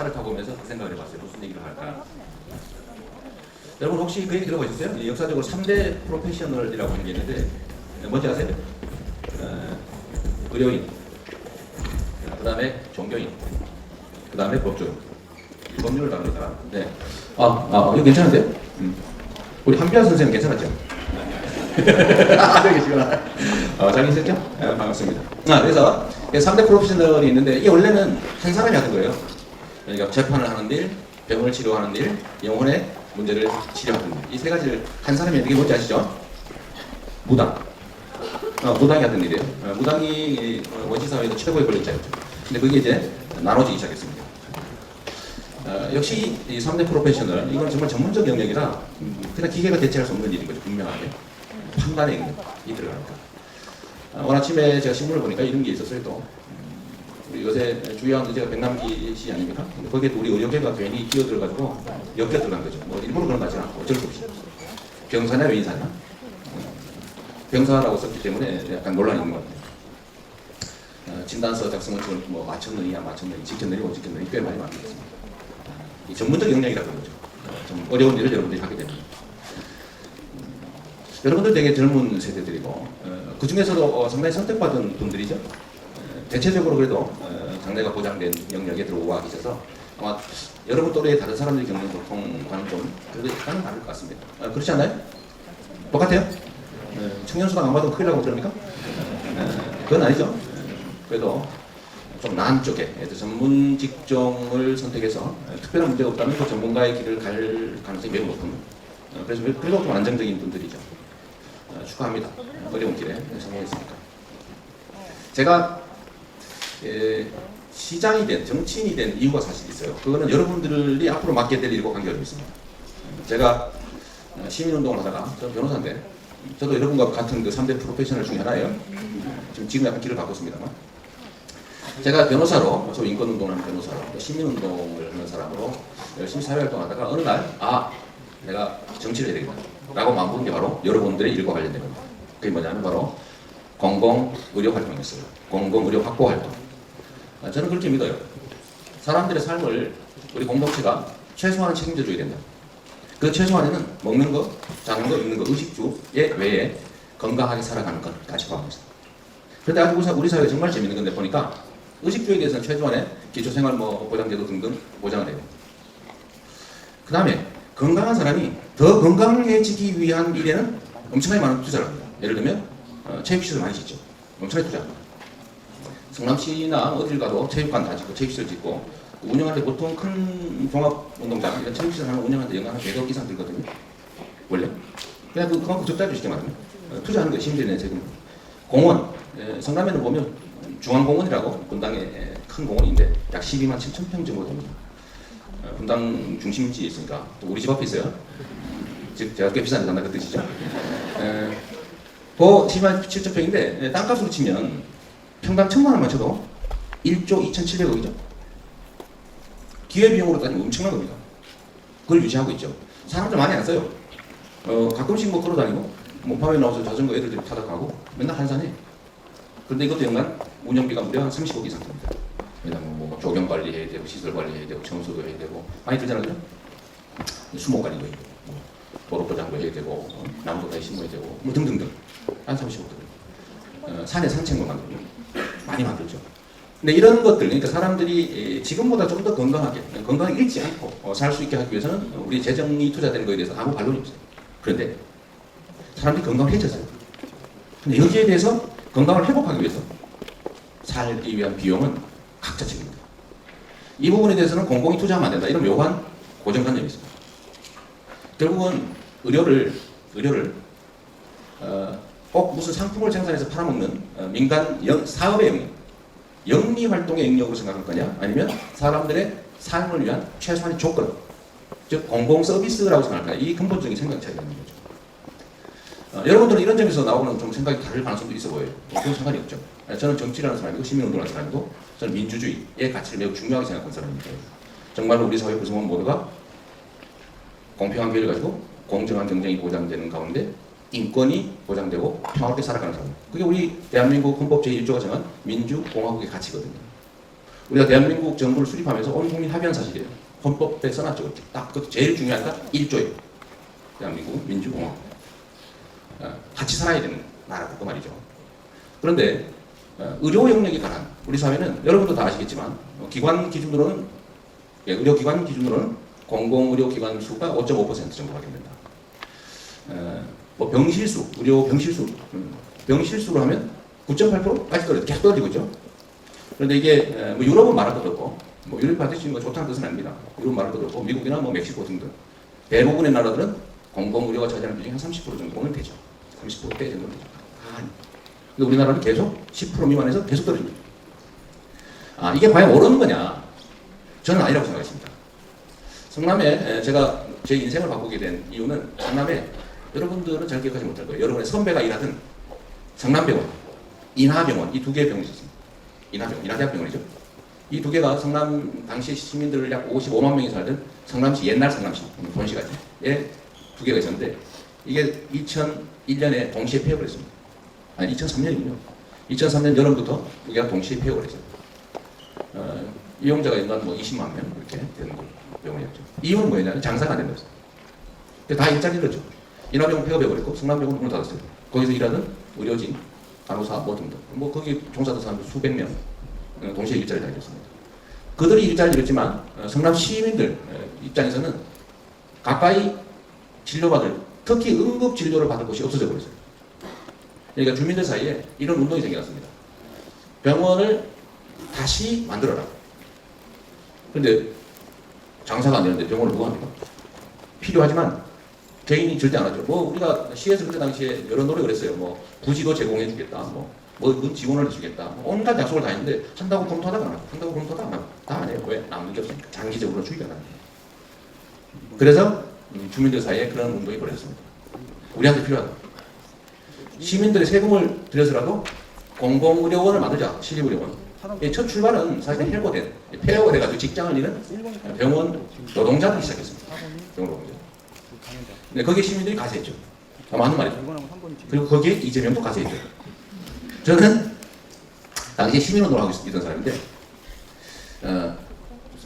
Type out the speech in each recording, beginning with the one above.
차를 타고 오면서 그 생각을 해봤어요. 무슨 얘기를 할까? 여러분 혹시 그 얘기 들어보셨어요? 이 역사적으로 3대 프로페셔널이라고 하는 게 있는데 뭔지 아세요? 어, 의료인, 그 다음에 종교인, 그 다음에 법조인. 이 법률을 다룹니다. 네. 아, 아, 이거 괜찮은데요? 음. 우리 한비아 선생님 괜찮았죠? 아, 여기 계시구나. 어, 잘 계셨죠? 네, 반갑습니다. 아, 그래서 3대 프로페셔널이 있는데 이게 원래는 한 사람이 하는 거예요. 그러니까 재판을 하는 일, 병을 치료하는 일, 영혼의 문제를 치료하는 일. 이 세 가지를 한 사람이 하는 게 뭔지 아시죠? 무당. 어, 무당이 하던 일이에요. 어, 무당이 이, 어, 원시사회에서 최고의 권력자였죠. 근데 그게 이제 나눠지기 시작했습니다. 어, 역시 이 3대 프로페셔널, 이건 정말 전문적 영역이라 음, 그냥 기계가 대체할 수 없는 일인 거죠, 분명하게. 판단의 영역이 들어가니까. 어, 오늘 아침에 제가 신문을 보니까 이런 게 있었어요, 또. 요새 주요한 의제가 백남기 씨 아닙니까? 근데 거기에 또 우리 의료계가 괜히 끼어들어가지고 엮여 들어간 거죠. 뭐 일부러 그런 거 같지는 않고 어쩔 수 없이. 병사냐, 외인사냐? 병사라고 썼기 때문에 약간 논란이 있는 것 같아요. 어, 진단서 작성을 지금 뭐 맞췄느냐, 안 맞췄느냐, 지켰느냐, 못 지켰느냐 꽤 많이 만들었습니다. 이 전문적 영역이라 그런 거죠. 어, 좀 어려운 일을 여러분들이 하게 됩니다. 음, 여러분들 되게 젊은 세대들이고 어, 그 중에서도 어, 상당히 선택받은 분들이죠. 어, 대체적으로 그래도 어, 장래가 보장된 영역에 들어와 계셔서 아마 여러분 또래의 다른 사람들이 겪는 고통과는 좀 그래도 약간은 다를 것 같습니다. 어, 그렇지 않나요? 똑같아요? 네, 청년수당 안 받으면 큰일 나고 그럽니까? 네, 그건 아니죠. 네, 그래도 좀 나은 쪽에 들어 전문 직종을 선택해서 특별한 문제가 없다면 그 전문가의 길을 갈 가능성이 매우 높은 어, 그래서 그래도 좀 안정적인 분들이죠. 어, 축하합니다. 어려운 길에 성공했으니까. 제가 예, 시장이 된 정치인이 된 이유가 사실 있어요. 그거는 여러분들이 앞으로 맡게 될 일과 관계가 좀 있습니다. 제가 어, 시민운동을 하다가 저는 변호사인데 저도 여러분과 같은 그 3대 프로페셔널 중에 하나예요. 지금 지금 약간 길을 바꿨습니다만. 제가 변호사로, 저 인권운동을 하는 변호사로, 또 시민운동을 하는 사람으로 열심히 사회활동하다가 어느 날, 아, 내가 정치를 해야 되겠다. 라고 마음 먹은 게 바로 여러분들의 일과 관련된 겁니다. 그게 뭐냐면 바로 공공의료 활동이었어요. 공공의료 확보 활동. 아, 저는 그렇게 믿어요. 사람들의 삶을 우리 공동체가 최소한은 책임져 줘야 된다. 그 최소한에는 먹는 거, 자는 거, 입는 거, 의식주에 외에 건강하게 살아가는 것까지 포함합니다. 그런데 아직 우리 사- 우리 사회가 정말 재밌는 건데 보니까 의식주에 대해서는 최소한의 기초생활 뭐 보장제도 등등 보장을 해요. 그 다음에 건강한 사람이 더 건강해지기 위한 일에는 엄청나게 많은 투자를 합니다. 예를 들면 어, 체육시설 많이 짓죠. 엄청나게 투자합니다. 성남시나 어딜 가도 체육관 다 짓고 체육시설 짓고 운영할 때 보통 큰 종합운동장 이런 체육시설 하나 운영하는데 연간 한 100억 이상 들거든요. 원래. 그냥 그 그만큼 적자죠 쉽게 말하면. 어, 투자하는 거예요. 심지어 내 세금. 공원. 에, 성남에는 보면 중앙공원이라고 분당에 에, 큰 공원인데 약 12만 7천 평 정도 됩니다. 어, 분당 중심지에 있으니까 또 우리 집 앞에 있어요. 즉 제가 꽤 비싼 데 산다 그 뜻이죠. 에, 그 12만 7천 평인데 에, 땅값으로 치면 평당 천만 원만 쳐도 1조 2,700억이죠. 기회비용으로 따지면 엄청난 겁니다. 그걸 유지하고 있죠. 사람들 많이 안 써요. 어, 가끔씩 뭐 걸어다니고, 뭐 밤에 나와서 자전거 애들들이 타다 가고, 맨날 한산해. 그런데 이것도 연간 운영비가 무려 한 30억 이상 듭니다. 왜냐면 뭐 조경 관리해야 되고, 시설 관리해야 되고, 청소도 해야 되고, 많이 들잖아요. 수목 관리도 해야 되고, 뭐 도로 포장도 해야 되고, 어, 나무도 다시 심어야 되고, 뭐 등등등. 한 30억 들어요. 어, 산에 산책로 만들고, 많이 만들죠. 근데 이런 것들, 그러니까 사람들이 에, 지금보다 좀 더 건강하게, 건강하게 잃지 않고 어, 살수 있게 하기 위해서는 우리 재정이 투자되는 거에 대해서 아무 반론이 없어요. 그런데 사람들이 건강해졌어요. 근데 여기에 대해서 건강을 회복하기 위해서 살기 위한 비용은 각자 책임입니다. 이 부분에 대해서는 공공이 투자하면 안 된다. 이런 묘한 고정관념이 있습니다. 결국은 의료를 의료를 어, 꼭 무슨 상품을 생산해서 팔아먹는 어, 민간 영, 사업의 영역, 영리 활동의 영역으로 생각할 거냐, 아니면 사람들의 삶을 위한 최소한의 조건, 즉 공공 서비스라고 생각할 거냐, 이 근본적인 생각 차이가 있는 거죠. 어, 여러분들은 이런 점에서 나오는 좀 생각이 다를 가능성도 있어 보여요. 뭐 그건 상관이 없죠. 아, 저는 정치라는 사람이고 시민운동하는 사람이고 저는 민주주의의 가치를 매우 중요하게 생각하는 사람입니다. 정말로 우리 사회 구성원 모두가 공평한 기회를 가지고 공정한 경쟁이 보장되는 가운데 인권이 보장되고 평화롭게 살아가는 사람. 그게 우리 대한민국 헌법 제1조가 정한 민주공화국의 가치거든요. 우리가 대한민국 정부를 수립하면서 온 국민 합의한 사실이에요. 헌법에 써놨죠. 딱 그것도 제일 중요한 게 1조예요. 대한민국 민주공화국. 어, 같이 살아야 되는 나라고 그 말이죠. 그런데 어, 의료 영역에 관한 우리 사회는 여러분도 다 아시겠지만 어, 기관 기준으로는 예, 의료기관 기준으로는 공공의료기관 수가 5.5% 정도가 됩니다. 어, 뭐 병실수, 의료 병실수, 음, 병실수로 하면 9.8%까지 떨어져 계속 떨어지고 있죠. 그런데 이게 에, 뭐 유럽은 말할 것도 없고 뭐 유럽 받으시는 거 좋다는 뜻은 아닙니다. 유럽 말할 것도 없고 미국이나 뭐 멕시코 등등 대부분의 나라들은 공공 의료가 차지하는 비중이 한 30% 정도는 되죠. 30%대 정도 되죠. 한. 근데 우리나라는 계속 10% 미만에서 계속 떨어집니다. 아 이게 과연 옳은 거냐? 저는 아니라고 생각했습니다. 성남에 에, 제가 제 인생을 바꾸게 된 이유는 성남에 여러분들은 잘 기억하지 못할 거예요. 여러분의 선배가 일하던 성남병원, 인하병원 이 두 개의 병원이 있었습니다. 인하병원, 인하대학병원이죠. 이 두 개가 성남 당시 시민들 약 55만 명이 살던 성남시 옛날 성남시 본시가에 두 개가 있었는데 이게 2001년에 동시에 폐업을 했습니다. 아니 2003년이군요. 2003년 여름부터 두 개가 동시에 폐업을 했어요. 어, 이용자가 연간 뭐 20만 명 이렇게 되는 거 병원이었죠. 이유는 뭐였냐면 장사가 안 된다고 했어요. 다 일자리를 죠 인하병원 폐업해버렸고 성남병원 문을 닫았어요. 거기서 일하는 의료진, 간호사 뭐 등등 뭐 거기 종사하는 사람들 수백 명 어, 동시에 일자리를 다녔습니다. 그들이 일자리를 잃었지만 어, 성남 시민들 어, 입장에서는 가까이 진료받을 특히 응급 진료를 받을 곳이 없어져 버렸어요. 그러니까 주민들 사이에 이런 운동이 생겨났습니다. 병원을 다시 만들어라. 그런데 장사가 안 되는데 병원을 누가 합니까? 필요하지만 개인이 절대 안 하죠. 뭐 우리가 시에서 그때 당시에 여러 노력을 했어요. 뭐 부지도 제공해 주겠다. 뭐, 뭐 지원을 해주겠다. 뭐 온갖 약속을 다 했는데 한다고 검토하다가 안 하고 한다고 검토하다가 안 하고 다 안 해요. 왜? 남는 게 없으니까. 장기적으로 주의가 나는 거예요. 그래서 음, 주민들 사이에 그런 운동이 벌어졌습니다. 우리한테 필요하다. 시민들의 세금을 들여서라도 공공의료원을 만들자. 시립의료원. 예, 첫 출발은 사실 해고된, 폐업을 해가지고 직장을 잃은 병원 노동자들이 시작했습니다. 병원 노동자. 네, 거기에 시민들이 가세했죠. 아, 맞는 말이죠. 그리고 거기에 이재명도 가세했죠. 저는 당시에 시민운동을 하고 있- 있던 사람인데, 어,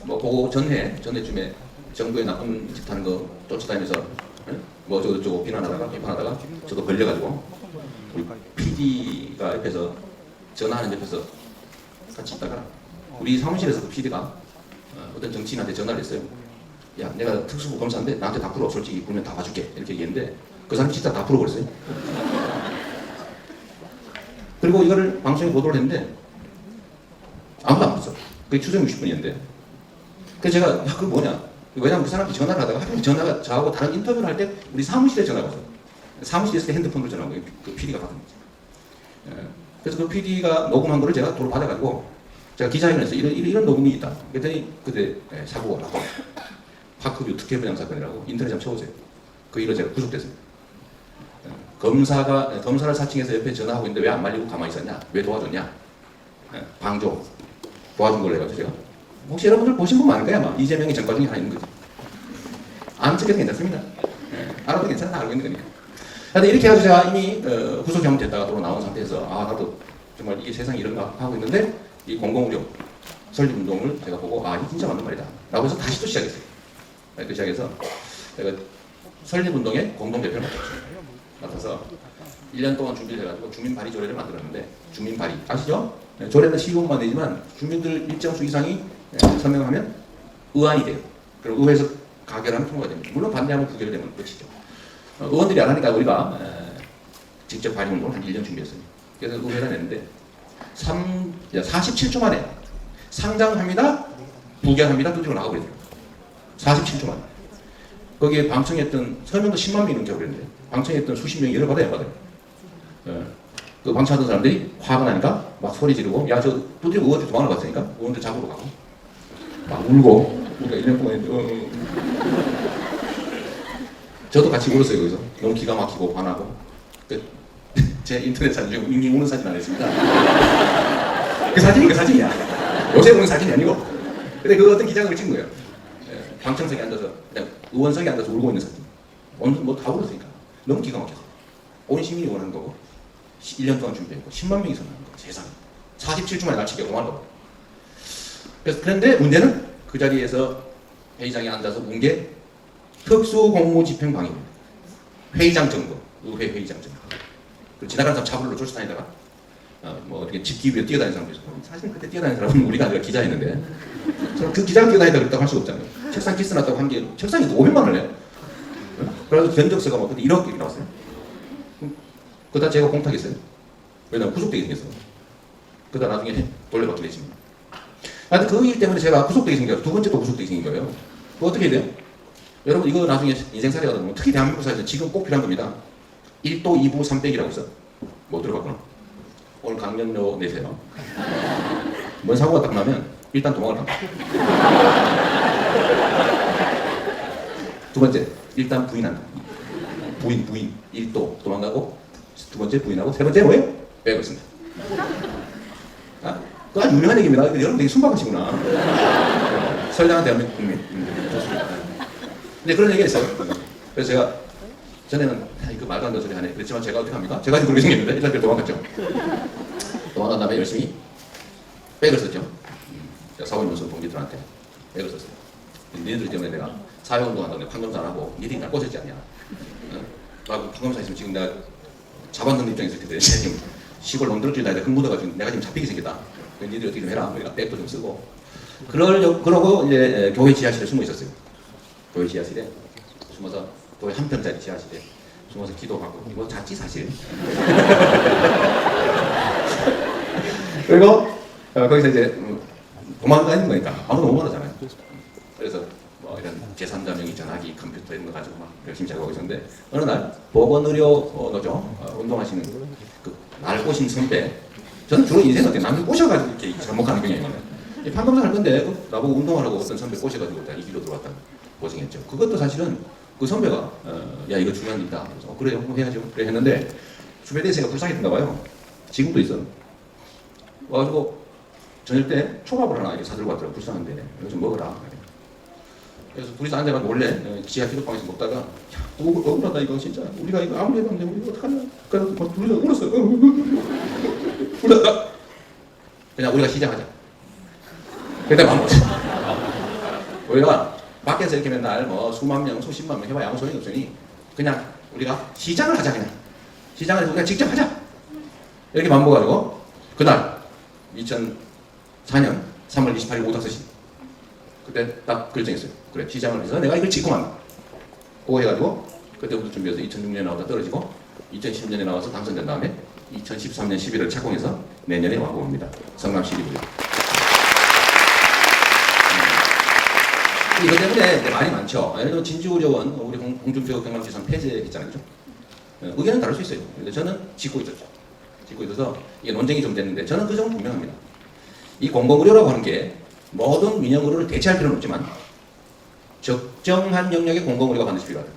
뭐, 그거 전해, 전해쯤에 정부의 나쁜 짓 하는 거 쫓아다니면서, 예? 뭐, 저저쩌고 비난하다가, 비판하다가, 저도 걸려가지고, 우리 PD가 옆에서, 전화하는 옆에서 같이 있다가, 우리 사무실에서 그 PD가 어, 어떤 정치인한테 전화를 했어요. 야, 내가 특수부 검사인데 나한테 다 풀어. 솔직히 보면 다 봐줄게. 이렇게 얘기했는데 그 사람이 진짜 다 풀어버렸어요. 그리고 이거를 방송에 보도를 했는데 아무도 안 봤어. 그게 추정 60분이었는데. 그래서 제가 야, 그거 뭐냐. 왜냐면 그 사람이 전화를 하다가 하필 전화가 저하고 다른 인터뷰를 할 때 우리 사무실에 전화가 왔어요. 사무실에 있을 때 핸드폰으로 전화한 거예요. 그 PD가 받은 거지. 예. 그래서 그 PD가 녹음한 거를 제가 도로 받아가지고 제가 기자회견에서 이런, 이런, 이런 녹음이 있다. 그랬더니 그때 예, 사고가 나고 파크뷰 특혜 분양 사건이라고 인터넷 좀 쳐보세요. 그 일로 제가 구속됐습니다. 예, 검사가 예, 검사를 사칭해서 옆에 전화하고 있는데 왜 안 말리고 가만히 있었냐? 왜 도와줬냐? 예, 방조 도와준 걸로 해가지고 제가 혹시 여러분들 보신 분 많을 거야 아마 이재명의 전과 중에 하나 있는 거지. 안 찍혀도 괜찮습니다. 예, 알아도 괜찮아 알고 있는 거니까. 하여튼 이렇게 해가지고 제가 이미 어, 구속 잘못됐다가 도로 나온 상태에서 아 나도 정말 이게 세상이 이런가 하고 있는데 이 공공의료 설립 운동을 제가 보고 아 이게 진짜 맞는 말이다 라고 해서 다시 또 시작했어요. 네, 그 시작해서 제가 설립 운동의 공동 대표를 맡았습니다. 맡아서 1년 동안 준비를 해가지고 주민 발의 조례를 만들었는데 주민 발의 아시죠? 네, 조례는 시공만 되지만 주민들 일정 수 이상이 네, 서명하면 의안이 돼요. 그리고 의회에서 가결하면 통과가 됩니다. 물론 반대하면 부결되면 끝이죠. 어, 의원들이 안 하니까 우리가 에, 직접 발의 운동을 한 1년 준비했어요. 그래서 의회가 냈는데 3, 47초 만에 상장합니다, 부결합니다, 뚜디로 나가버리더라고요. 47초 만에. 거기에 방청했던 서명도 10만 명이 넘게 그랬는데 방청했던 수십 명이 열을 받아야 받아요. 예. 그 방청하던 사람들이 화가 나니까 막 소리 지르고 야저 뚜디 의원들 도망을 갔으니까 의원들 잡으러 가고 막 울고 우리가 1년 동안 어, 어. 저도 같이 울었어요 거기서 너무 기가 막히고 화나고 그, 제 인터넷 사진 중에 윙윙 우는 사진 안 했습니다 그 사진이 그 사진이야 요새 우는 사진이 아니고 근데 그 어떤 기자가 찍은 거예요 예, 방청석에 앉아서 그냥 의원석에 앉아서 울고 있는 사진. 오늘 뭐다 울었으니까. 너무 기가 막혀서. 온 시민이 원하는 거고 1년 동안 준비했고 10만 명이 선언한 거 세상에 47주 만에 날 치게 고마워 그래서 그런데 문제는 그 자리에서 회의장에 앉아서 본게 특수공무집행방해입니다. 회의장 점거, 의회 회의장 점거. 그리고 지나가는 사람 잡으러 쫓아다니다가 어, 뭐 어떻게 집기 위해 뛰어다니는 사람도 있고 사실 그때 뛰어다니는 사람은 우리가 아니라 기자였는데. 저는 그 기자가 뛰어다니다 그랬다고 할 수 없잖아요. 책상 키스 났다고 한 게 책상이 500만 원을 내요. 그래서 견적서가 막 그때 1억 나왔어요. 그다 제가 공탁했어요. 왜냐면 구속되게 생겼어. 그다 나중에 돌려받기로 했습니다. 하여튼 그 일 때문에 제가 구속되게 생겨서 두 번째 또 구속되게 생긴 거예요. 그거 어떻게 돼요? 여러분 이거 나중에 인생사례가 되면 특히 대한민국 사회에서 지금 꼭 필요한 겁니다. 1도 2부 300이라고 있어. 못 들어봤구나. 오늘 강연료 내세요. 뭔 사고가 딱 나면 일단 도망을 갑니다. 두 번째, 일단 부인한다. 부인, 부인. 1도 도망가고 두 번째 부인하고 세 번째 뭐예요? 빼고 있습니다. 아, 그 아주 유명한 얘기입니다. 여러분 되게 순박하시구나. 선량한 대한민국 국민. 근데 그런 얘기가 있어요. 그래서 제가 전에는 아, 이거 말도 안 되는 소리 하네. 그랬지만 제가 어떻게 합니까? 제가 지금 그렇게 생겼는데 일단 그 도망갔죠. 도망간 다음에 열심히 백을 썼죠. 음, 제가 사원연수 동기들한테 백을 썼어요. 니들 때문에 내가 사회운동 한다는데 판검사 안 하고 니들이 날 꼬셨지 않냐. 어? 나그 판검사 있으면 지금 내가 잡았는 입장에서 그때 지금 시골 놈들끼리 다니다 흥분해가지고 내가 지금 잡히게 생겼다. 그 니들이 어떻게 좀 해라. 뭐 이런 백도 좀 쓰고. 그러려, 그러고 이제 교회 지하실에 숨어 있었어요. 교회 지하실에 숨어서 교회 한 편짜리 지하실에 숨어서 기도하고 이거 잤지 사실. 그리고 어, 거기서 이제 음, 도망가는 거니까 아무도 못 말하잖아요. 그래서 뭐 이런 제3자명의 전화기 컴퓨터 이런 거 가지고 막 열심히 작업하고 있었는데 어느 날 보건의료 노조 어, 운동하시는 그 꼬신 선배 저는 주로 인생 어때 남을 꼬셔가지고 이렇게 잘못하는 경향이 많아요. 이 판검사 할 건데 어, 나보고 운동하라고 어떤 선배 꼬셔가지고 이 길로 들어왔다 고생했죠. 그것도 사실은 그 선배가 어, 야 이거 중요한 일 있다. 그래서 어, 그래요, 해야죠. 그래 했는데 제가 불쌍했던가 봐요. 지금도 있어. 와가지고 저녁 때 초밥을 하나 사들고 왔더라고 불쌍한데 이거 좀 먹어라. 그래서 둘이서 앉아가지고 원래 어, 지하 기독방에서 먹다가 야, 억울, 억울하다 이거 진짜. 우리가 이거 아무리 해도 안 되고 이거 어떡하냐. 그래서 막 둘이서 울었어요. 어, 어, 어. 울었다 그냥 우리가 시작하자. 그때 먹었어 우리가 밖에서 이렇게 맨날 뭐 수만 명 수십만 명 해봐야 아무 소용이 없으니 그냥 우리가 시장을 하자 그냥. 시장을 해서 우리가 직접 하자. 이렇게 먹어가지고 그날 2004년 3월 28일 오후 5시. 그때 딱 결정했어요. 그래 시장을 해서 내가 이걸 짓고 만다. 그거 해가지고 그때부터 준비해서 2006년에 나오다 떨어지고 2010년에 나와서 당선된 다음에 2013년 11월 착공해서 내년에 완공합니다. 성남 시리고요. 음. 이것 때문에 말이 많죠. 예를 들어 진주의료원 우리 홍- 홍준표 경남지사는 폐쇄했잖아요. 어, 의견은 다를 수 있어요. 근데 저는 짓고 있었죠. 짓고 있어서 이게 논쟁이 좀 됐는데 저는 그 점은 분명합니다. 이 공공의료라고 하는 게 모든 민영의료를 대체할 필요는 없지만 적정한 영역의 공공의료가 반드시 필요하다.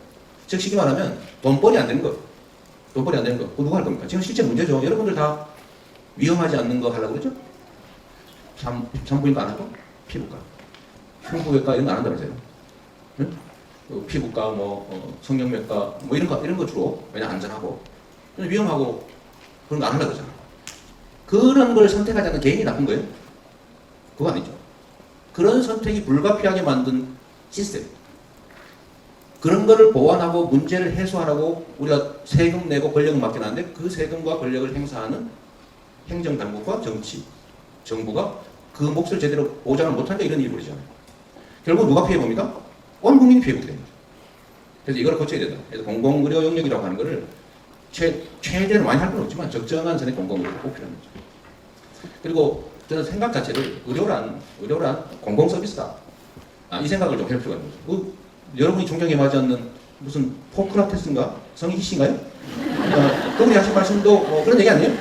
즉 쉽게 말하면 돈벌이 안 되는 거. 돈벌이 안 되는 거. 그거 누가 할 겁니까? 지금 실제 문제죠. 여러분들 다 위험하지 않는 거 하려고 그러죠? 산, 산부인과 안 하고 피부과, 흉부외과 이런 거 안 한다면서요? 응? 그 피부과, 뭐 어, 성형외과 뭐 이런 거 이런 거 주로 왜냐 안전하고 위험하고 그런 거 안 하려고 그러잖아. 그런 걸 선택하지 않는 개인이 나쁜 거예요? 그거 아니죠. 그런 선택이 불가피하게 만든 시스템. 그런 거를 보완하고 문제를 해소하라고 우리가 세금 내고 권력을 맡겨놨는데 그 세금과 권력을 행사하는 행정당국과 정치, 정부가 그 몫을 제대로 보장을 못하니까 이런 일이 벌어지잖아요. 결국 누가 피해봅니까? 온 국민이 피해보게 됩니다. 그래서 이걸 고쳐야 된다. 그래서 공공의료 영역이라고 하는 거를 최, 최대로 많이 할 건 없지만 적정한 선의 공공의료가 꼭 필요한 거죠. 그리고 저는 생각 자체를 의료란 의료란 공공 서비스다. 아, 이 생각을 좀 해볼 필요가 있는 거죠. 그, 여러분이 존경에 맞지 않는 무슨 포크라테스인가 성희 씨인가요? 어, 그분이 하신 말씀도 어, 그런 얘기 아니에요?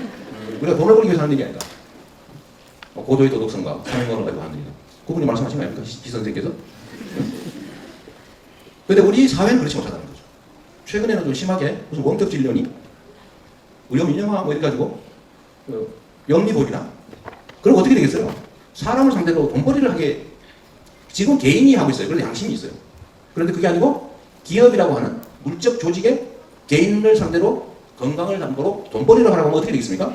우리가 돈을 벌기 위해서 하는 얘기 아니다. 어, 고도의 도덕성과 사명감을 가지고 하는 얘기. 그분이 말씀하신 거 아닙니까? 시, 시 선생께서? 근데 우리 사회는 그렇지 못하다는 거죠. 최근에는 좀 심하게 무슨 원격 진료니 의료 민영화 뭐 이래 가지고 어, 영리돌이나 그럼 어떻게 되겠어요? 사람을 상대로 돈벌이를 하게 지금 개인이 하고 있어요. 그런데 양심이 있어요. 그런데 그게 아니고 기업이라고 하는 물적 조직의 개인을 상대로 건강을 담보로 돈벌이를 하라고 하면 어떻게 되겠습니까?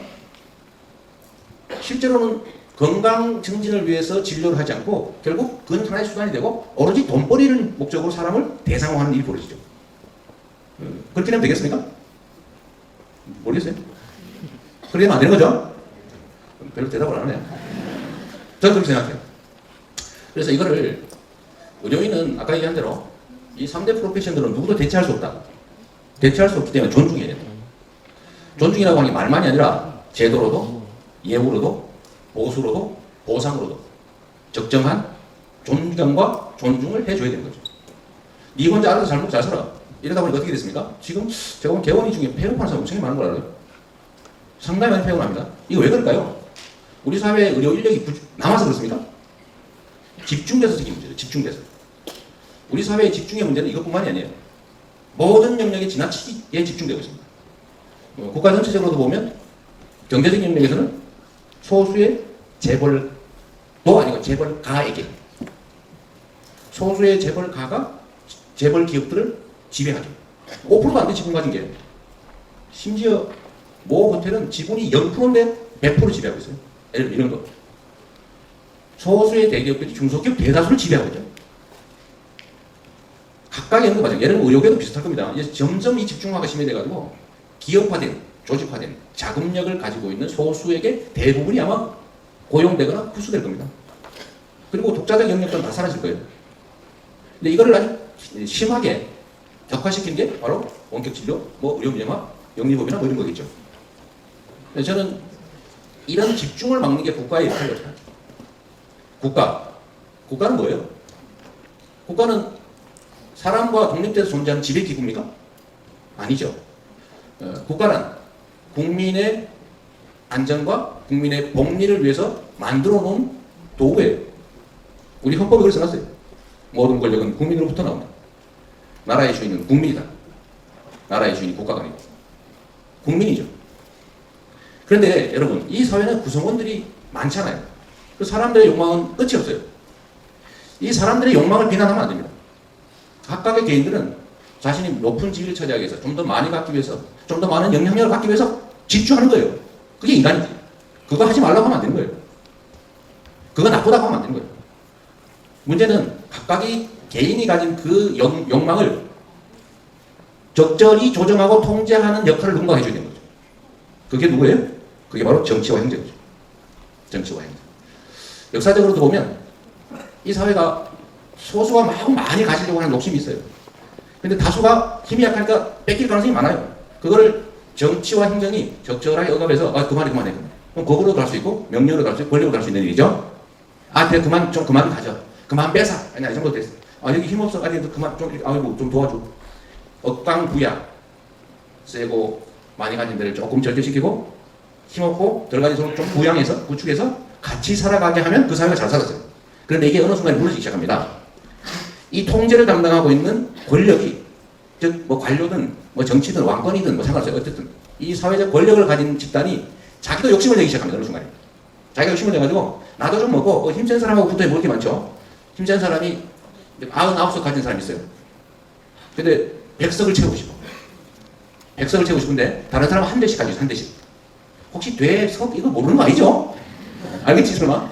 실제로는 건강 증진을 위해서 진료를 하지 않고 결국 그건 하나의 수단이 되고 오로지 돈벌이를 목적으로 사람을 대상화하는 일이 벌어지죠. 어, 그렇게 되면 되겠습니까? 모르겠어요. 그렇게 안 되는 거죠? 별로 대답을 안 하네요. 저는 그렇게 생각해요. 그래서 이거를 의료인은 아까 얘기한 대로 이 3대 프로페션들은 누구도 대체할 수 없다. 대체할 수 없기 때문에 존중해야 된다. 존중이라고 하는 게 말만이 아니라 제도로도 예우로도 보수로도 보상으로도 적정한 존경과 존중을 해줘야 되는 거죠. 네 혼자 알아서 잘 먹고 잘 살아. 이러다 보니까 어떻게 됐습니까? 지금 제가 보면 개원이 중에 폐업하는 사람 엄청 많은 걸 알아요. 상당히 많이 폐업을 합니다. 이거 왜 그럴까요? 우리 사회 의료 인력이 부- 남아서 그렇습니까? 집중돼서 생긴 문제죠. 집중돼서. 우리 사회의 집중의 문제는 이것뿐만이 아니에요. 모든 영역이 지나치기에 집중되고 있습니다. 어, 국가 전체적으로도 보면 경제적 영역에서는 소수의 재벌도 아니고 재벌가에게 소수의 재벌가가 재벌 기업들을 지배하죠. 5%도 안 돼 지분 가진 게. 심지어 모 호텔은 지분이 0%인데 100% 지배하고 있어요. 예를 들어 이런 거. 소수의 대기업들이 중소기업 대다수를 지배하고 있죠. 각각의 연구 과정, 예를 들면 의료계도 비슷할 겁니다. 이제 점점 이 집중화가 심해져가지고 기업화된, 조직화된 자금력을 가지고 있는 소수에게 대부분이 아마 고용되거나 흡수될 겁니다. 그리고 독자적 영역들은 다 사라질 거예요. 근데 이거를 아주 심하게 격화시킨 게 바로 원격 진료, 뭐 의료 민영화, 영리법이나 뭐 이런 거겠죠. 저는 이런 집중을 막는 게 국가의 역할이라고 생각해요. 국가. 국가는 뭐예요? 국가는 사람과 독립돼서 존재하는 지배 기구입니까? 아니죠. 어, 국가는 국민의 안전과 국민의 복리를 위해서 만들어 놓은 도구예요. 우리 헌법에 그렇게 써놨어요. 모든 권력은 국민으로부터 나온다. 나라의 주인은 국민이다. 나라의 주인이 국가가 아니고 국민이죠. 그런데 여러분 이 사회는 구성원들이 많잖아요. 그 사람들의 욕망은 끝이 없어요. 이 사람들의 욕망을 비난하면 안 됩니다. 각각의 개인들은 자신이 높은 지위를 차지하기 위해서 좀 더 많이 갖기 위해서 좀 더 많은 영향력을 갖기 위해서 집중하는 거예요. 그게 인간이지. 그거 하지 말라고 하면 안 되는 거예요. 그거 나쁘다고 하면 안 되는 거예요. 문제는 각각이 개인이 가진 그 욕, 욕망을 적절히 조정하고 통제하는 역할을 누군가 해줘야 되는 거죠. 그게 누구예요? 그게 바로 정치와 행정이죠. 정치와 행정. 역사적으로도 보면 이 사회가 소수가 막 많이 가지려고 하는 욕심이 있어요. 근데 다수가 힘이 약하니까 뺏길 가능성이 많아요. 그거를 정치와 행정이 적절하게 억압해서 아 그만해 그만해 그럼 거꾸로 갈 수 있고 명령으로 갈 수 있고 권력으로 갈 수 있는 일이죠. 아 그래 그만 좀 그만 가져. 그만 뺏어. 아니 이 정도 됐어. 아 여기 힘 없어. 아니 너 그만 좀 아이고 좀 도와줘. 억강부야 세고 많이 가진 데를 조금 절제시키고 힘없고 덜 가진 손을 좀 부양해서 구축해서 같이 살아가게 하면 그 사회가 잘 살았어요. 그런데 이게 어느 순간 무너지기 시작합니다. 이 통제를 담당하고 있는 권력이 즉 뭐 관료든 뭐 정치든 왕권이든 뭐 상관없어요. 어쨌든 이 사회적 권력을 가진 집단이 자기도 욕심을 내기 시작합니다. 어느 순간에. 자기가 욕심을 내가지고 나도 좀 먹고 어, 힘센 사람하고 붙어 먹을 게 많죠. 힘센 사람이 99석 가진 사람이 있어요. 근데 100석을 채우고 싶어. 100석을 채우고 싶은데 다른 사람은 한 대씩 가지고 한 대씩. 혹시 돼석 이거 모르는 거 아니죠? 알겠지 설마?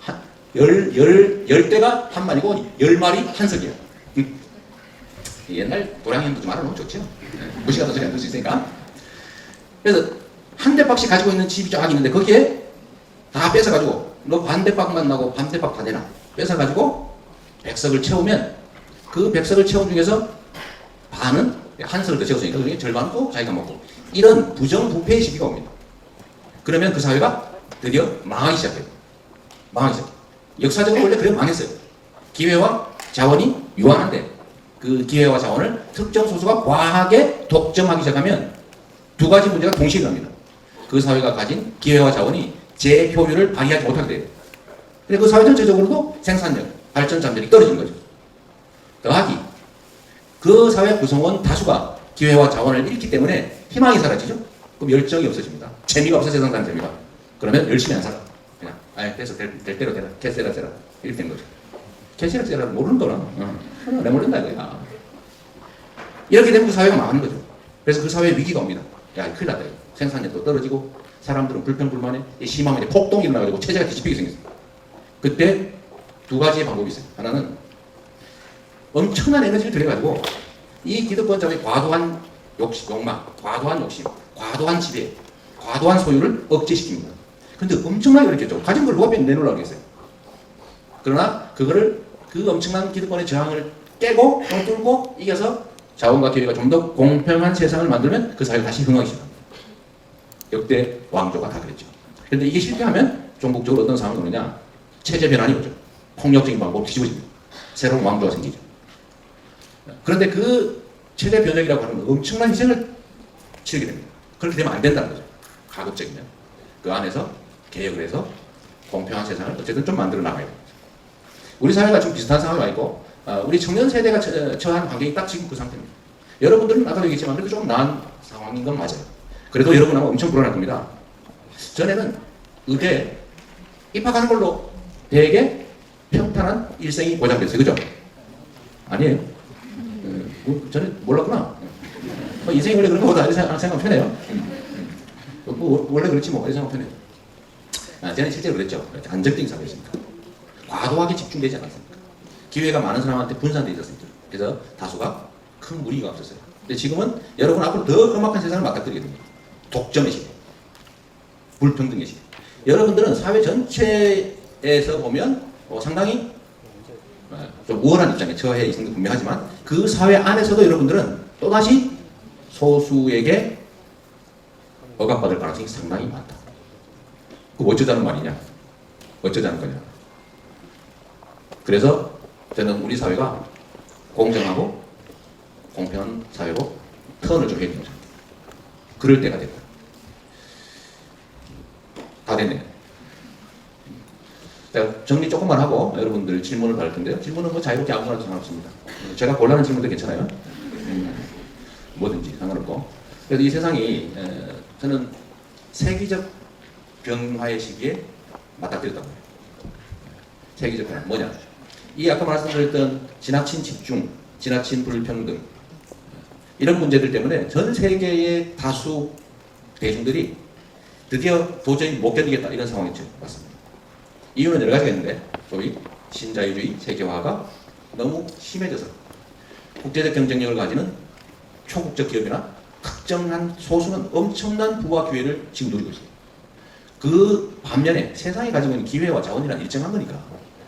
한, 열, 열, 열 대가 한 마리고 열 마리 한 석이야. 응. 옛날 도량형도 좀 알아놓으면 좋죠. 네. 무시가 더 소리 안들수 있으니까. 그래서 한 대박씩 가지고 있는 집이 쫙 있는데 거기에 다 뺏어가지고 너 반대박만 나고 반대박 다 되나? 뺏어가지고 백석을 채우면 그 백석을 채운 중에서 반은 한 석을 더 채웠으니까 그 중에 절반은 또 자기가 먹고 이런 부정부패의 시기가 옵니다. 그러면 그 사회가 드디어 망하기 시작해요. 망하기 시작해요. 역사적으로 원래 그래 망했어요. 기회와 자원이 유한한데 그 기회와 자원을 특정 소수가 과하게 독점하기 시작하면 두 가지 문제가 동시에 일어납니다. 그 사회가 가진 기회와 자원이 제 효율을 발휘하지 못하게 돼요. 그래서 그 사회 전체적으로도 생산력, 발전 잠재력이 떨어지는 거죠. 더하기 그 사회 구성원 다수가 기회와 자원을 잃기 때문에 희망이 사라지죠. 그럼 열정이 없어집니다. 재미가 없어 세상 사는 재미가. 그러면 열심히 안 살아. 그냥 아 됐어 될, 될 대로 되라. 개세라 세라 이렇게 된 거죠. 개세라 세라 모르는 거라. 어. 내 모른다 이거야. 이렇게 되면 그 사회가 망하는 거죠. 그래서 그 사회에 위기가 옵니다. 야 큰일 났다. 이거. 생산력도 떨어지고 사람들은 불평불만에 심하면 폭동이 일어나가지고 체제가 뒤집히게 생겼어요. 그때 두 가지의 방법이 있어요. 하나는 엄청난 에너지를 들여가지고 이 기득권자의 과도한 욕심, 욕망, 과도한 욕심, 과도한 지배, 과도한 소유를 억제시킵니다. 근데 엄청나게 그랬겠죠. 가진 걸 누가 내놓으려고 했어요. 그러나 그거를 그 엄청난 기득권의 저항을 깨고 또 뚫고 이겨서 자원과 기회가 좀 더 공평한 세상을 만들면 그 사회가 다시 흥하기 시작합니다. 역대 왕조가 다 그랬죠. 그런데 이게 실패하면 종국적으로 어떤 상황이 오느냐? 체제 변환이 오죠. 폭력적인 방법으로 뒤집어집니다. 새로운 왕조가 생기죠. 그런데 그 체제 변혁이라고 하는 건 엄청난 희생을 치르게 됩니다. 그렇게 되면 안 된다는 거죠. 가급적이면. 그 안에서 개혁을 해서 공평한 세상을 어쨌든 좀 만들어 나가야 됩니다. 우리 사회가 좀 비슷한 상황이 와 있고, 어, 우리 청년 세대가 처, 처한 환경이 딱 지금 그 상태입니다. 여러분들은 아까도 얘기했지만 그래도 좀 나은 상황인 건 맞아요. 그래도 여러분 아마 엄청 불안할 겁니다. 전에는 의대 입학하는 걸로 되게 평탄한 일생이 보장됐어요. 그죠? 아니에요. 어, 뭐, 저는 몰랐구나. 뭐 인생이 원래 그런 거보다 생각- 생각하면 편해요. 음. 어, 뭐, 원래 그렇지 뭐, 생각하면 편해요. 아, 저는 실제로 그랬죠. 안정적인 사회였습니다. 과도하게 집중되지 않았습니까? 기회가 많은 사람한테 분산되어 있었습니다. 그래서 다수가 큰 무리가 없었어요. 근데 지금은 여러분 앞으로 더 험악한 세상을 맞닥뜨리게 됩니다. 독점의 시대, 불평등의 시대. 여러분들은 사회 전체에서 보면 어, 상당히 어, 좀 우월한 입장에 처해 있는 게 분명하지만 그 사회 안에서도 여러분들은 또다시 소수에게 억압받을 가능성이 상당히 많다. 그 어쩌자는 말이냐? 어쩌자는 거냐? 그래서 저는 우리 사회가 공정하고 공평한 사회로 턴을 좀 해야 된다. 그럴 때가 됐다. 다 됐네요. 제가 정리 조금만 하고 여러분들 질문을 받을 텐데요. 질문은 뭐 자유롭게 해도 상관없습니다. 제가 곤란한 질문도 괜찮아요. 음, 뭐든지 상관없고. 그래서 이 세상이 에, 저는 세계적 변화의 시기에 맞닥뜨렸다고 해요. 세계적 변화 뭐냐? 이 아까 말씀드렸던 지나친 집중, 지나친 불평등 이런 문제들 때문에 전 세계의 다수 대중들이 드디어 도저히 못 견디겠다 이런 상황이 지금 왔습니다. 이유는 여러 가지가 있는데 소위 신자유주의 세계화가 너무 심해져서 국제적 경쟁력을 가지는 초국적 기업이나 특정한 소수는 엄청난 부와 기회를 지금 누리고 있습니다. 그 반면에 세상이 가지고 있는 기회와 자원이란 일정한 거니까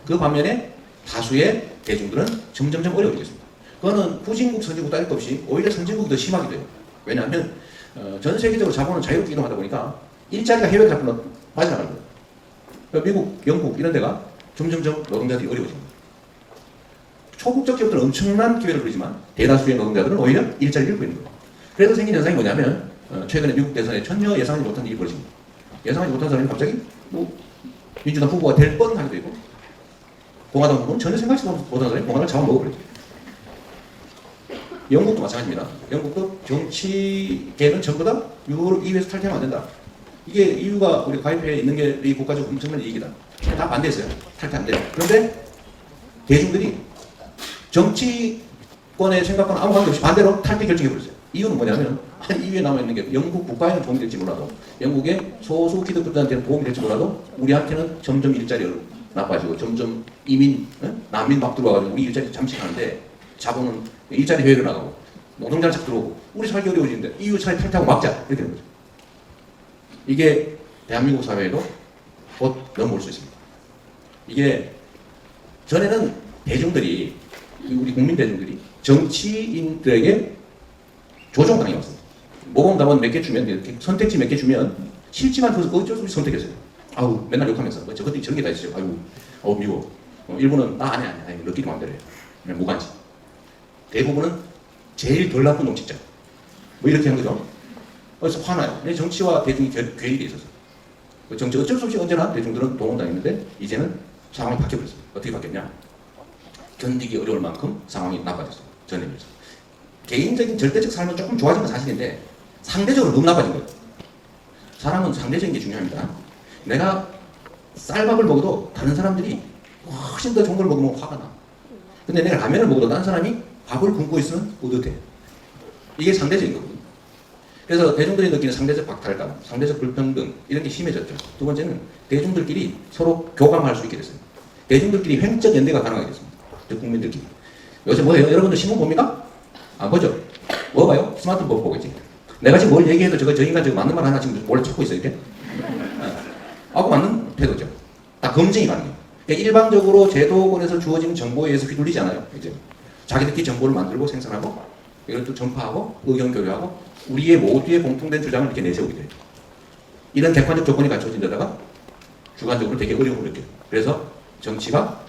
그 반면에 다수의 대중들은 점점점 어려워지고 있습니다. 그거는 후진국, 선진국 따질 것 없이 오히려 선진국이 더 심하게 돼요. 왜냐하면 어, 전 세계적으로 자본은 자유롭게 이동하다 보니까 일자리가 해외 자본으로 빠져나가는 거예요. 그러니까 미국, 영국 이런 데가 점점점 노동자들이 어려워집니다. 초국적 기업들은 엄청난 기회를 누리지만 대다수의 노동자들은 오히려 일자리를 잃고 있는 거예요. 그래서 생긴 현상이 뭐냐면 어, 최근에 미국 대선에 전혀 예상하지 못한 일이 벌어집니다. 예상하지 못한 사람이 갑자기 뭐 민주당 후보가 될 뻔하기도 있고 공화당 후보는 전혀 생각지 못한 사람이 공화당을 잡아먹어버리죠. 영국도 마찬가지입니다. 영국도 정치계는 전부 다 유럽 EU에서 탈퇴하면 안 된다. 이게 EU가 우리 가입해 있는 게 이 국가적 엄청난 이익이다. 다 반대했어요. 탈퇴 안 돼. 그런데 대중들이 정치권의 생각과는 아무 관계없이 반대로 탈퇴 결정해버렸어요. 이유는 뭐냐면 한 EU에 남아있는 게 영국 국가에는 도움이 될지 몰라도 영국의 소수 기득권들한테는 도움이 될지 몰라도 우리한테는 점점 일자리가 나빠지고 점점 이민, 어? 난민 막 들어와가지고 우리 일자리 잠식하는데 자본은 일자리 해외로 나가고 노동자는 착 들어오고 우리 살기 어려워지는데 EU 차에 탈퇴하고 막자 이렇게 되는 거죠. 이게 대한민국 사회에도 곧 넘어올 수 있습니다. 이게 전에는 대중들이 우리 국민 대중들이 정치인들에게 조종당해 왔습니다. 모범 답안 몇 개 주면 이렇게 선택지 몇 개 주면 싫지만 그 어쩔 수 없이 선택했어요. 아우 맨날 욕하면서 뭐 저것들이 저런 게 다 있어요. 아유 어우 미워. 어, 일부는 아 아니 아니 아니 너끼리 마음대로 해. 그냥 무관지. 대부분은 제일 덜 나쁜 놈 진짜. 뭐 이렇게 한 거죠. 그래서 화나요. 내 정치와 대중이 괴- 괴리돼 있어서. 그 정치 어쩔 수 없이 언제나 대중들은 동원당했는데 이제는 상황이 바뀌어버렸어요. 어떻게 바뀌었냐? 견디기 어려울 만큼 상황이 나빠졌어요. 비해서. 개인적인 절대적 삶은 조금 좋아진 건 사실인데 상대적으로 너무 나빠진 거예요. 사람은 상대적인 게 중요합니다. 내가 쌀밥을 먹어도 다른 사람들이 훨씬 더 좋은 걸 먹으면 화가 나. 근데 내가 라면을 먹어도 다른 사람이 밥을 굶고 있으면 뿌듯해. 이게 상대적인 거거든요. 그래서 대중들이 느끼는 상대적 박탈감, 상대적 불평등 이런 게 심해졌죠. 두 번째는 대중들끼리 서로 교감할 수 있게 됐어요. 대중들끼리 횡적 연대가 가능하게 됐습니다. 즉 국민들끼리. 요새 뭐예요? 여러분들 신문 봅니까? 안 보죠? 뭐 봐요? 스마트폰 보고 있지. 내가 지금 뭘 얘기해도 저거 저 인간 저거 맞는 말 하나 지금 몰래 찾고 있어 이렇게. 하고 맞는 태도죠. 다 검증이 가능해요. 그러니까 일방적으로 제도권에서 주어지는 정보에 의해서 휘둘리지 않아요. 이제 자기들끼리 정보를 만들고 생산하고 이걸 또 전파하고 의견 교류하고 우리의 모두의 공통된 주장을 이렇게 내세우게 돼요. 이런 객관적 조건이 갖춰진 데다가 주관적으로 되게 어려움을 느껴요. 그래서 정치가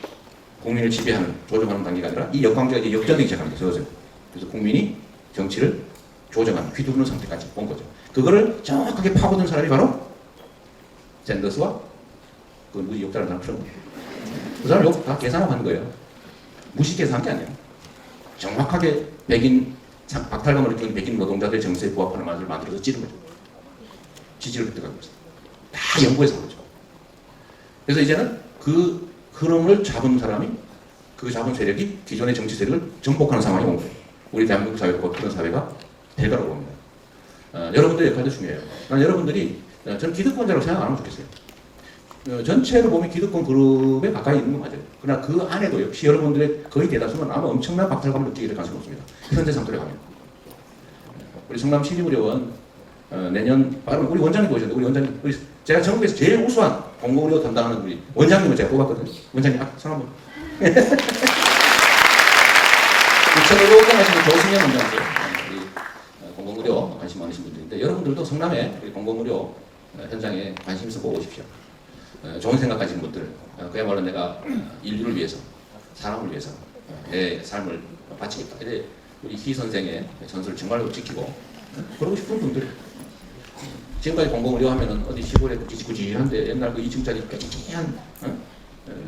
국민을 지배하는 조정하는 단계가 아니라 이 역관계가 이제 역전되기 시작합니다. 그래서 국민이 정치를 조정하는 휘두르는 상태까지 온 거죠. 그거를 정확하게 파고든 사람이 바로 샌더스와 그 누구지 역자는 사람 그런 그 사람 욕 다 계산하고 하는 거예요. 무시 계산한 게 아니에요. 정확하게 백인 상- 박탈감을 느끼는 백인 노동자들의 정서에 부합하는 말을 만들어서 찌른 거죠. 지지를 획득하고 있어요. 다 연구해서 그렇죠. 그래서 이제는 그 흐름을 잡은 사람이 그 잡은 세력이 기존의 정치 세력을 정복하는 상황이 온 거예요. 우리 대한민국 사회가 곧 그런 사회가 될 거라고 봅니다. 어, 여러분들의 역할도 중요해요. 난 여러분들이 어, 저는 기득권자라고 생각 안 하면 좋겠어요. 어, 전체로 보면 기득권 그룹에 가까이 있는 건 맞아요. 그러나 그 안에도 역시 여러분들의 거의 대다수는 아마 엄청난 박탈감을 느끼게 될 가능성이 없습니다. 현재 상태로 가면. 우리 성남 시립의료원 어, 내년 바로 우리 원장님 오셨는데 우리 원장님 우리 제가 전국에서 제일 우수한 공공의료 담당하는 우리 원장님을 제가 뽑았거든요. 원장님 아, 손 한번. 2005년 하시는 조승현 원장님 공공의료 관심 많으신 분들인데 여러분들도 성남의 우리 공공의료 어, 현장에 관심 있어 보고 오십시오. 어, 좋은 생각 가진 분들 어, 그야말로 내가 어, 인류를 위해서 사람을 위해서 어, 내 삶을 바치겠다. 이래 우리 희 선생의 전술을 정말로 지키고 어, 그러고 싶은 분들 지금까지 공공 의료 하면은 어디 시골에 구지구지한데 옛날 그 2층짜리 깨끗한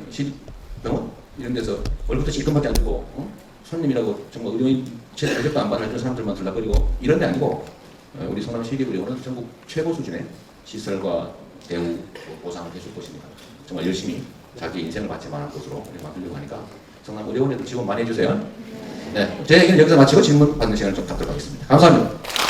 시립병원 이런 데서 월급도 지금밖에 안 어? 손님이라고 정말 의료인 제대로 안 받는 사람들만 들락거리고 이런 데 아니고 어, 우리 성남 시립의료원은 전국 최고 수준의 시설과 대우 보상을 해줄 것입니다. 정말 열심히 자기 인생을 바치 만한 곳으로 우리 만들려고 하니까 성남 의료원에도 지원 많이 해주세요. 네, 제 얘기는 여기서 마치고 질문 받는 시간을 좀 갖도록 하겠습니다. 감사합니다.